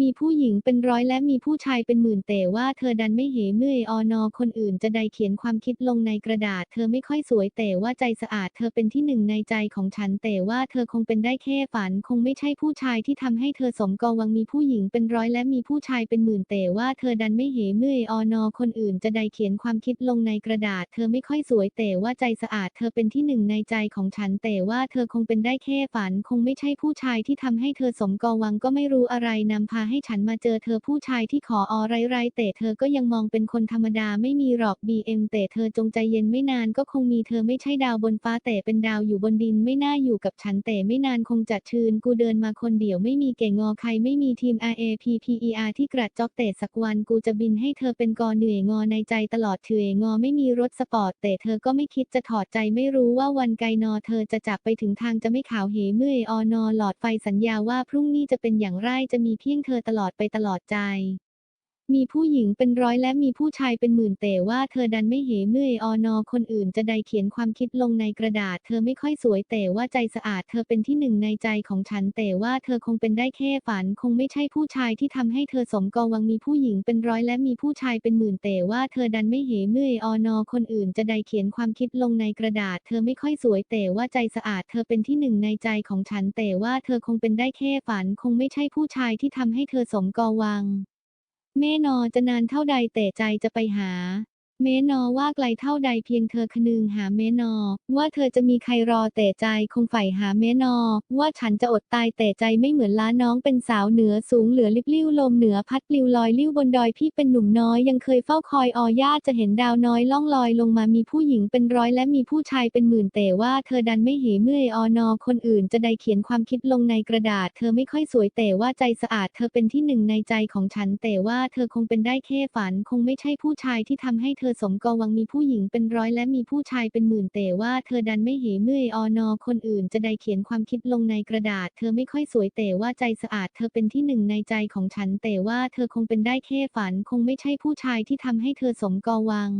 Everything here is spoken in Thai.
มีผู้หญิงเป็นร้อยและมีผู้ชายเป็นหมื่นแต่ว่าเธอดันไม่เหเมื่อยอนอคนอื่นจะใดเขียนความคิดลงในกระดาษ เธอไม่ค่อยสวยแต่ว่าใจสะอาด เธอเป็นที่หนึ่งในใจของฉันแต่ว่าเธอคงเป็นได้แค่ฝัน คงไม่ใช่ผู้ชายที่ทำให้เธอสมกวังมีผู้หญิงเป็นร้อยและมีผู้ชายเป็นหมื่นแต่ว่าเธอดันไม่เหเมื่อยอนอคนอื่นจะใดเขียนความคิดลงในกระดาษ เธอไม่ค่อยสวยแต่ว่าใจสะอาด เธอเป็นที่หนึ่งในใจของฉันแต่ว่าเธอคงเป็นได้แค่ฝัน คงไม่ใช่ผู้ชายที่ทำให้เธอสมกวังก็ไม่รู้อะไรนำพาให้ฉันมาเจอเธอผู้ชายที่ขออไรไรแต่เธอก็ยังมองเป็นคนธรรมดาไม่มีหรอก BM แต่เธอจงใจเย็นไม่นานก็คงมีเธอไม่ใช่ดาวบนฟ้าแต่เป็นดาวอยู่บนดินไม่น่าอยู่กับฉันแต่ไม่นานคงจะชื่นกูเดินมาคนเดียวไม่มีเก่งงอใครไม่มีทีม RAPPER ที่กระจอกแต่สักวันกูจะบินให้เธอเป็นกอเหนื่อยงอในใจตลอดเฉยงอไม่มีรถสปอร์ตแต่เธอก็ไม่คิดจะถอดใจไม่รู้ว่าวันไกลนอเธอจะจากไปถึงทางจะไม่ขาวเหเมื่อยอนอหลอดไฟสัญญาว่าพรุ่งนี้จะเป็นอย่างไรจะมีเพียงเธอตลอดไปตลอดใจ มีผู้หญิงเป็นร้อยและมีผู้ชายเป็นหมื่นแต่ว่าเธอดันไม่เหเมื่อยอนอคนอื่นจะใดเขียนความคิดลงในกระดาษ เธอไม่ค่อยสวยแต่ว่าใจสะอาด เธอเป็นที่หนึ่งในใจของฉันแต่ว่าเธอคงเป็นได้แค่ฝัน คงไม่ใช่ผู้ชายที่ทำให้เธอสมกวังมีผู้หญิงเป็นร้อยและมีผู้ชายเป็นหมื่นแต่ว่าเธอดันไม่เหเมื่อยอนอคนอื่นจะใดเขียนความคิดลงในกระดาษ เธอไม่ค่อยสวยแต่ว่าใจสะอาด เธอเป็นที่หนึ่งในใจของฉันแต่ว่าเธอคงเป็นได้แค่ฝัน คงไม่ใช่ผู้ชายที่ทำให้เธอสมกวัง แม่นอจะนานเท่าใดแต่ใจจะไปหา แม้นอว่าไกลเท่าใดเพียงเธอคนึงหาแม่นอ ว่าเธอจะมีใครรอแต่ใจคงใฝ่หาแม่นอ ว่าฉันจะอดตายแต่ใจไม่เหมือนล้าน้องเป็นสาวเหนือสูงเหลือลิบลิ้วลมเหนือพัดปลิวลอยลิ้วบนดอยพี่เป็นหนุ่มน้อยยังเคยเฝ้าคอยออย่าจะเห็นดาวน้อยล่องลอยลงมามีผู้หญิงเป็นร้อยและมีผู้ชายเป็นหมื่นแต่ว่าเธอดันไม่เหเมื่อยอนอคนอื่นจะใดเขียนความคิดลงในกระดาษ เธอไม่ค่อยสวยแต่ว่าใจสะอาดเธอเป็นที่หนึ่งในใจของฉันแต่ว่าเธอคงเป็นได้แค่ฝันคงไม่ใช่ผู้ชายที่ทำให้เธอสมกวังมีผู้หญิงเป็นร้อยและมีผู้ชายเป็นหมื่นแต่ว่าเธอดันไม่เหเมื่อยอนอคนอื่นจะได้เขียนความคิดลงในกระดาษ เธอไม่ค่อยสวยแต่ว่าใจสะอาดเธอเป็นที่หนึ่งในใจของฉันแต่ว่าเธอคงเป็นได้แค่ฝัน คงไม่ใช่ผู้ชายที่ทำให้เธอสมกวัง